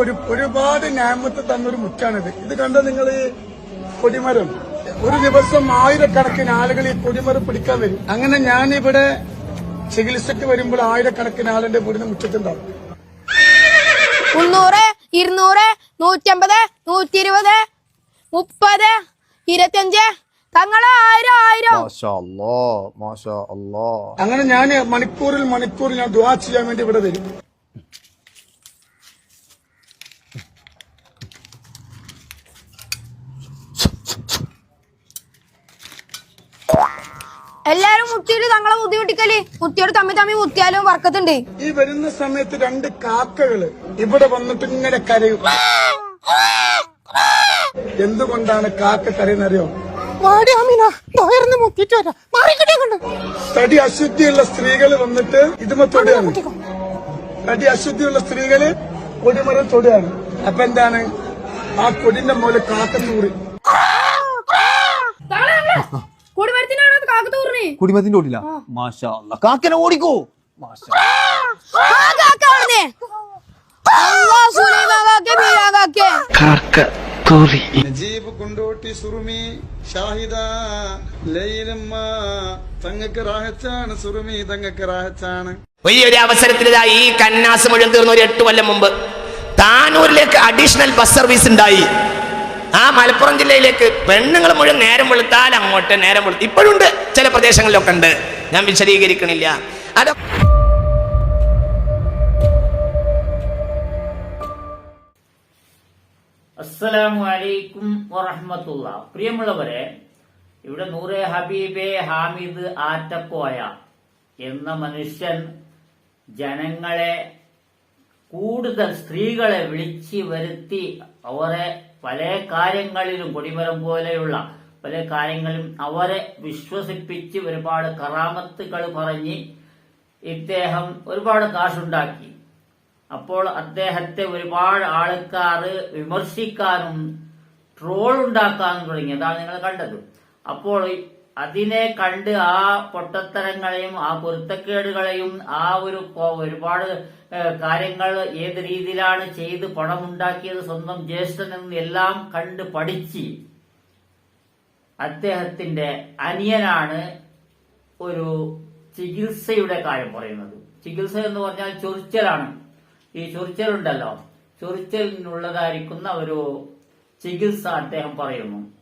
ഒരു ഒരുപാട് ഞാമത്ത് തന്നൊരു മുറ്റാണിത് ഇത് കണ്ട നിങ്ങൾ കൊടിമരം? ഒരു ദിവസം ആയിരക്കണക്കിന് ആളുകൾ ഈ കൊടിമരം പിടിക്കാൻ വരും. അങ്ങനെ ഞാൻ ഇവിടെ ചികിത്സയ്ക്ക് വരുമ്പോൾ ആയിരക്കണക്കിന് ആളുടെ വീടിന് മുറ്റത്തുണ്ടാവും. മുന്നൂറ് ഇരുന്നൂറ് നൂറ്റമ്പത് നൂറ്റി ഇരുപത് മുപ്പത് ഇരുപത്തിയഞ്ച്. തങ്ങളെ ആയിരം ആയിരം. അങ്ങനെ ഞാൻ മണിക്കൂറിൽ മണിക്കൂർ ഞാൻ ദുവാ ചെയ്യാൻ വേണ്ടി ഇവിടെ വരും. എല്ലാരും മുത്തിയിട്ട് തങ്ങളെ ബുദ്ധിമുട്ടിക്കൽ. മുത്തിയോട് തമ്മി തമ്മി മുത്തിയാലും വർക്കത്തുണ്ട്. ഈ വരുന്ന സമയത്ത് രണ്ട് കാക്കകൾ ഇവിടെ വന്നിട്ട് ഇങ്ങനെ കരയും. എന്തുകൊണ്ടാണ് കാക്ക കരയുന്നറിയോ? തടി അശുദ്ധിയുള്ള സ്ത്രീകൾ വന്നിട്ട് ഇതുമ തൊടുകയാണ്. തടി അശുദ്ധിയുള്ള സ്ത്രീകൾ കൊടിമരം തൊടുകയാണ്. അപ്പൊ എന്താണ് ആ കൊടിന്റെ മൂല കാക്ക തൂറി. കുടിമത്തിന്റെ ഓടില്ല മാഷാ കാക്കനെ ഓടിക്കോ. മാഷാ. നജീബ് കൊണ്ടോട്ടി സുറുമി ഷാഹിദ ലൈലമ്മ തങ്ങക്ക് റാഹച്ചാണ് സുറുമി തങ്ങക്ക് റാഹച്ചാണ് വലിയൊരു അവസരത്തിൽ ഈ കന്നാസ് മുഴുവൻ തീർന്ന ഒരു എട്ട് കൊല്ലം മുമ്പ്. താനൂരിലേക്ക് അഡീഷണൽ ബസ് സർവീസ് ഉണ്ടായി. ആ മലപ്പുറം ജില്ലയിലേക്ക് പെണ്ണുങ്ങൾ മുഴുവൻ നേരം വെളുത്താൽ അങ്ങോട്ട് നേരം വെളുത്ത്. ഇപ്പോഴുണ്ട് ചില പ്രദേശങ്ങളിലൊക്കെ ഉണ്ട്. ഞാൻ വിശദീകരിക്കണില്ല. അത് അസ്സലാമു അലൈക്കും വറഹ്മത്തുള്ള. പ്രിയമുള്ളവരെ ഇവിടെ നൂറെ ഹബീബെ ഹാമിദ് ആറ്റക്കോയ എന്ന മനുഷ്യൻ ജനങ്ങളെ കൂടുതൽ സ്ത്രീകളെ വിളിച്ചു വരുത്തി അവരെ പല കാര്യങ്ങളിലും കൊടിമരം പോലെയുള്ള പല കാര്യങ്ങളിലും അവരെ വിശ്വസിപ്പിച്ച് ഒരുപാട് കറാമത്തുകൾ പറഞ്ഞ് ഇദ്ദേഹം ഒരുപാട് കാശുണ്ടാക്കി. അപ്പോൾ അദ്ദേഹത്തെ ഒരുപാട് ആൾക്കാർ വിമർശിക്കാനും ട്രോൾ ഉണ്ടാക്കാനും തുടങ്ങി. അതാണ് നിങ്ങൾ കണ്ടത്. അപ്പോൾ അതിനെ കണ്ട് ആ പൊട്ടത്തരങ്ങളെയും ആ പൊരുത്തക്കേടുകളെയും ആ ഒരു ഒരുപാട് കാര്യങ്ങൾ ഏത് രീതിയിലാണ് ചെയ്ത് പണമുണ്ടാക്കിയത് സ്വന്തം ജ്യേഷ്ഠൻ എന്ന് എല്ലാം കണ്ട് പഠിച്ച് അദ്ദേഹത്തിന്റെ അനിയനാണ് ഒരു ചികിത്സയുടെ കാര്യം പറയുന്നത്. ചികിത്സ എന്ന് പറഞ്ഞാൽ ചൊറിച്ചലാണ്. ഈ ചൊറിച്ചലുണ്ടല്ലോ. ചൊറിച്ചലിനുള്ളതായിരിക്കുന്ന ഒരു ചികിത്സ അദ്ദേഹം പറയുന്നു.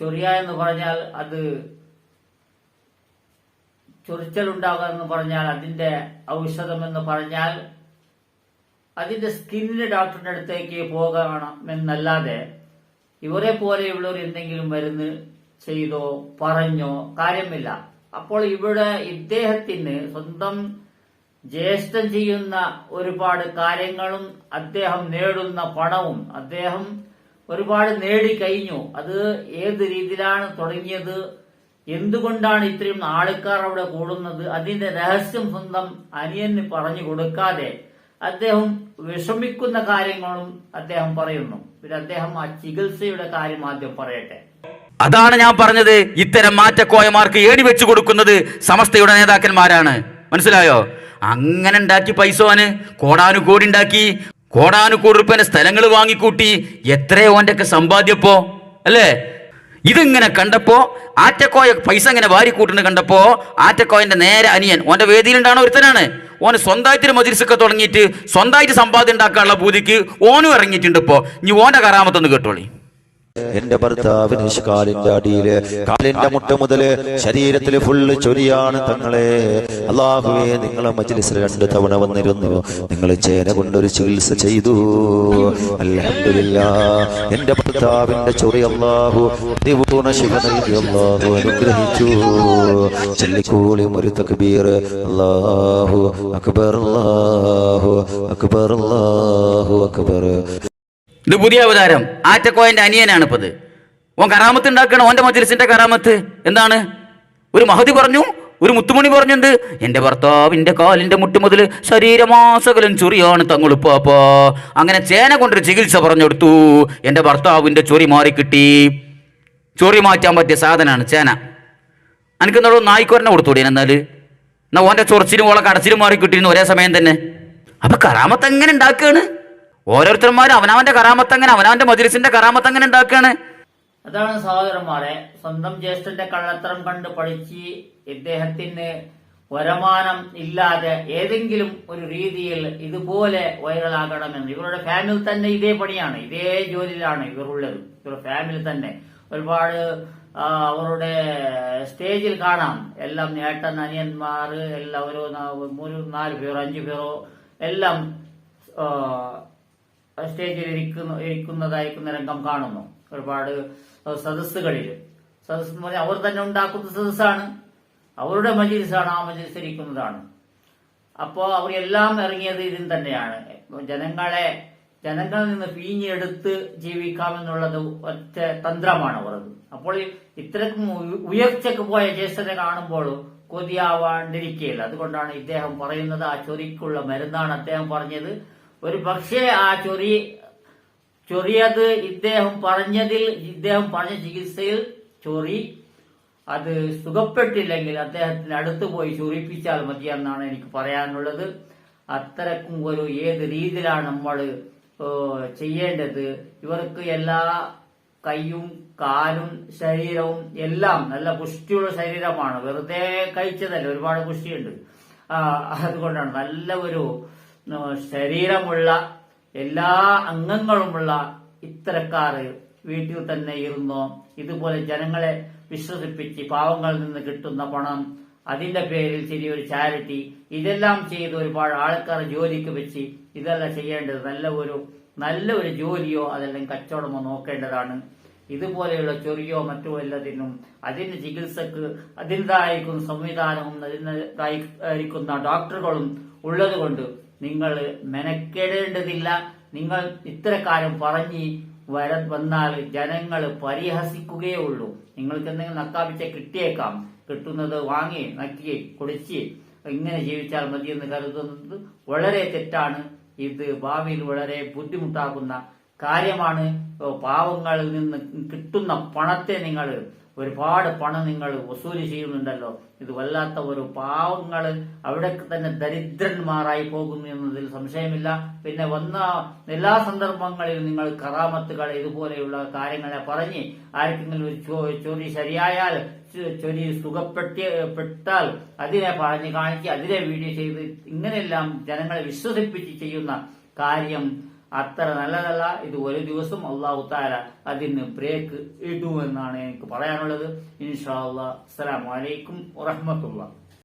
ചൊറിയ എന്ന് പറഞ്ഞാൽ അത് ചൊറിച്ചലുണ്ടാകുക എന്ന് പറഞ്ഞാൽ അതിന്റെ ഔഷധം എന്ന് പറഞ്ഞാൽ അതിന്റെ സ്കിന്നിന് ഡോക്ടറിന്റെ അടുത്തേക്ക് പോകണം എന്നല്ലാതെ ഇവരെ പോലെയുള്ളവർ എന്തെങ്കിലും മരുന്ന് ചെയ്തോ പറഞ്ഞോ കാര്യമില്ല. അപ്പോൾ ഇവിടെ ഇദ്ദേഹത്തിന് സ്വന്തം ജ്യേഷ്ഠം ചെയ്യുന്ന ഒരുപാട് കാര്യങ്ങളും അദ്ദേഹം നേടുന്ന പണവും അദ്ദേഹം ഒരുപാട് നേടി നേടിക്കഴിഞ്ഞു അത് ഏത് രീതിയിലാണ് തുടങ്ങിയത്? എന്തുകൊണ്ടാണ് ഇത്രയും ആൾക്കാർ അവിടെ കൂടുന്നത്? അതിന്റെ രഹസ്യം സ്വന്തം അനിയന് പറഞ്ഞു കൊടുക്കാതെ അദ്ദേഹം വിഷമിക്കുന്ന കാര്യങ്ങളും അദ്ദേഹം പറയുന്നു. പിന്നെ അദ്ദേഹം ആ ചികിത്സയുടെ കാര്യം ആദ്യം പറയട്ടെ. അതാണ് ഞാൻ പറഞ്ഞത്. ഇത്തരം മാറ്റക്കോയമാർക്ക് ഏടി വെച്ചു കൊടുക്കുന്നത് സമസ്തയുടെ നേതാക്കന്മാരാണ്. മനസ്സിലായോ? അങ്ങനെ ഉണ്ടാക്കി പൈസ കോടാനു കോടി ഉണ്ടാക്കി. കോടാനു കോടി റുപ്യന്റെ സ്ഥലങ്ങൾ വാങ്ങിക്കൂട്ടി എത്രയോ ഓന്റെ ഒക്കെ സമ്പാദ്യപ്പോ അല്ലേ? ഇതിങ്ങനെ കണ്ടപ്പോ ആറ്റക്കോയ പൈസ ഇങ്ങനെ വാരിക്കൂട്ടുന്നത് കണ്ടപ്പോ ആറ്റക്കോയന്റെ നേരെ അനിയൻ ഓന്റെ വേദിയിലുണ്ടാണ് ഒരുത്തനാണ്. ഓന് സ്വന്തമായിട്ട് മജിൽസൊക്കെ തുടങ്ങിയിട്ട് സ്വന്തമായിട്ട് സമ്പാദ്യം ഉണ്ടാക്കാനുള്ള പൂതിക്ക് ഓനും ഇറങ്ങിയിട്ടുണ്ട് ഇപ്പോ. ഇനി ഓന്റെ കറാമത്തൊന്ന് കേട്ടോളി. എന്റെ ഭർത്താവിന് കാലിന്റെ അടിയിൽ കാലിന്റെ മുട്ട മുതൽ ശരീരത്തിൽ ഫുള്ള് ചൊരിയാണ് തങ്ങളെ. അള്ളാഹുവേ നിങ്ങളെ മജ്ലിസിൽ രണ്ട് തവണ വന്നിരുന്നു. നിങ്ങൾ ചേന കൊണ്ടൊരു ചികിത്സ ചെയ്തു. അൽഹംദുലില്ലാ. എന്റെ ഭർത്താവിന്റെ ചൊറി അള്ളാഹു പരിപൂർണ ശിവ നൽകി. അള്ളാഹു അനുഗ്രഹിച്ചു. ചെല്ലിക്കൂളി ഒരു തക്ബീർ. അള്ളാഹു അക്ബർ അള്ളാഹു അക്ബർ അള്ളാഹു അക്ബർ. ഇത് പുതിയ അവതാരം. ആറ്റക്കോയന്റെ അനിയനാണ് ഇപ്പത് ഓൻ കറാമത്ത് ഉണ്ടാക്കണം ഓന്റെ മജ്ലിസിന്റെ കറാമത്ത് എന്താണ്? ഒരു മഹതി പറഞ്ഞു ഒരു മുത്തുമണി പറഞ്ഞുണ്ട് എന്റെ ഭർത്താവിന്റെ കാലിന്റെ മുട്ട് മുതൽ ശരീരമാസകലം ചൊറിയാണ് തങ്ങളുപ്പാപ്പാ അങ്ങനെ ചേന കൊണ്ടൊരു ചികിത്സ പറഞ്ഞെടുത്തു. കൊടുത്തു എന്റെ ഭർത്താവിന്റെ ചൊറി മാറിക്കിട്ടി ചൊറി മാറ്റാൻ പറ്റിയ സാധനമാണ് ചേന. എനിക്കെന്നോട് നായിക്കൊരനെ കൊടുത്തൂടി എന്നാൽ എന്നാ ഓന്റെ ചൊറിച്ചിലും ഓളെ കടച്ചിലും മാറി കിട്ടിയിരുന്നു ഒരേ സമയം തന്നെ. അപ്പൊ കറാമത്ത് എങ്ങനെ ഉണ്ടാക്കുകയാണ് ഓരോരുത്തന്മാരും അവനവന്റെ കറാമത്ത് അങ്ങനെ അവനവന്റെ മജിലിസിന്റെ കറാമത്ത് അങ്ങനെ ഉണ്ടാക്കുകയാണ് അതാണ് സഹോദരന്മാരെ സ്വന്തം ജ്യേഷ്ഠന്റെ കള്ളത്തരം കണ്ട് പഠിച്ച് ഇദ്ദേഹത്തിന് വരമാനം ഇല്ലാതെ ഏതെങ്കിലും ഒരു രീതിയിൽ ഇതുപോലെ വൈറലാകണമെന്ന്. ഇവരുടെ ഫാമിലി തന്നെ ഇതേ പണിയാണ് ഇതേ ജോലിയിലാണ് ഇവരുള്ളത്. ഇവരുടെ ഫാമിലി തന്നെ ഒരുപാട് അവരുടെ സ്റ്റേജിൽ കാണാം. എല്ലാം നേട്ടൻ അനിയന്മാർ എല്ലാം ഒരു മൂന്ന് നാല് പേരോ അഞ്ചു പേരോ എല്ലാം സ്റ്റേജിൽ ഇരിക്കുന്ന ഇരിക്കുന്നതായിരിക്കുന്ന രംഗം കാണുന്നു. ഒരുപാട് സദസ്സുകളിൽ. സദസ് എന്ന് പറഞ്ഞാൽ അവർ തന്നെ ഉണ്ടാക്കുന്ന സദസ്സാണ്. അവരുടെ മജീസാണ് ആ മജീസ് ഇരിക്കുന്നതാണ്. അപ്പോ അവർ എല്ലാം ഇറങ്ങിയത് ഇതിൽ തന്നെയാണ്. ജനങ്ങളെ ജനങ്ങളിൽ നിന്ന് പിഴിഞ്ഞെടുത്ത് ജീവിക്കാമെന്നുള്ളത് ഒറ്റ തന്ത്രമാണ് അവർക്ക് അപ്പോൾ ഇത്രക്കും ഉയ- ഉയർച്ചക്ക് പോയ ജ്യേഷ്ഠനെ കാണുമ്പോൾ കൊതിയാവാണ്ടിരിക്കുകയില്ല. അതുകൊണ്ടാണ് ഇദ്ദേഹം പറയുന്നത് ആ ചൊറിക്കുള്ള മരുന്നാണ് അദ്ദേഹം പറഞ്ഞത്. ഒരു പക്ഷേ ആ ചൊറി ചൊറിയത് ഇദ്ദേഹം പറഞ്ഞതിൽ ഇദ്ദേഹം പറഞ്ഞ ചികിത്സയിൽ ചൊറി അത് സുഖപ്പെട്ടില്ലെങ്കിൽ അദ്ദേഹത്തിന് അടുത്ത് പോയി ചൊറിപ്പിച്ചാൽ മതിയെന്നാണ് എനിക്ക് പറയാനുള്ളത്. അത്തരക്കും ഒരു ഏത് രീതിയിലാണ് നമ്മൾ ചെയ്യേണ്ടത്? ഇവർക്ക് എല്ലാ കൈയും കാലും ശരീരവും എല്ലാം നല്ല പുഷ്ടിയുള്ള ശരീരമാണ്. വെറുതെ കഴിച്ചതല്ല ഒരുപാട് പുഷ്ടിയുണ്ട്. അതുകൊണ്ടാണ് നല്ല ഒരു ശരീരമുള്ള എല്ലാ അംഗങ്ങളുമുള്ള ഇത്തരക്കാർ വീട്ടിൽ തന്നെ ഇരുന്നോ ഇതുപോലെ ജനങ്ങളെ വിശ്വസിപ്പിച്ച് പാവങ്ങളിൽ നിന്ന് കിട്ടുന്ന പണം അതിന്റെ പേരിൽ ചെറിയൊരു ചാരിറ്റി ഇതെല്ലാം ചെയ്ത് ഒരുപാട് ആൾക്കാർ ജോലിക്ക് വെച്ച് ഇതല്ല ചെയ്യേണ്ടത് നല്ല ഒരു നല്ല ഒരു ജോലിയോ അതെല്ലാം കച്ചവടമോ നോക്കേണ്ടതാണ്. ഇതുപോലെയുള്ള ചൊറിയോ മറ്റോ എല്ലാത്തിനും അതിന് ചികിത്സക്ക് അതിന്റെതായിരിക്കുന്ന സംവിധാനവും അതിന്റെതായിരിക്കുന്ന ഡോക്ടറുകളും ഉള്ളതുകൊണ്ട് നിങ്ങൾ മെനക്കെടേണ്ടതില്ല. നിങ്ങൾ ഇത്തരക്കാരം പറഞ്ഞ് വര വന്നാൽ ജനങ്ങൾ പരിഹസിക്കുകയേ ഉള്ളൂ. നിങ്ങൾക്ക് എന്തെങ്കിലും നക്കാപിച്ച കിട്ടിയേക്കാം. കിട്ടുന്നത് വാങ്ങി നക്കി കുടിച്ച് ഇങ്ങനെ ജീവിച്ചാൽ മതി എന്ന് കരുതുന്നത് വളരെ തെറ്റാണ്. ഇത് ഭാവിയിൽ വളരെ ബുദ്ധിമുട്ടാക്കുന്ന കാര്യമാണ്. പാവങ്ങളിൽ നിന്ന് കിട്ടുന്ന പണത്തെ നിങ്ങൾ ഒരുപാട് പണം നിങ്ങൾ വസൂൽ ചെയ്യുന്നുണ്ടല്ലോ. ഇത് വല്ലാത്ത ഒരു പാവങ്ങൾ അവിടെ തന്നെ ദരിദ്രന്മാരായി പോകുന്നു എന്നതിൽ സംശയമില്ല. പിന്നെ വന്ന എല്ലാ സന്ദർഭങ്ങളിലും നിങ്ങൾ കറാമത്തുകൾ ഇതുപോലെയുള്ള കാര്യങ്ങളെ പറഞ്ഞ് ആർക്കെങ്കിലും ഒരു ചൊരി ശരിയായാൽ ചൊരി സുഖപ്പെട്ടി പെട്ടാൽ അതിനെ പറഞ്ഞു കാണിച്ച് അതിനെ വീഡിയോ ചെയ്ത് ഇങ്ങനെയെല്ലാം ജനങ്ങളെ വിശ്വസിപ്പിച്ച് ചെയ്യുന്ന കാര്യം അത്ര നല്ലതല്ല. ഇത് ഒരു ദിവസം അള്ളാഹു താര അതിന് ബ്രേക്ക് ഇടുമെന്നാണ് എനിക്ക് പറയാനുള്ളത്. ഇൻഷാ അള്ളാഹ് അസ്സലാമു അലൈക്കും വറഹ്മത്തുള്ളാഹി.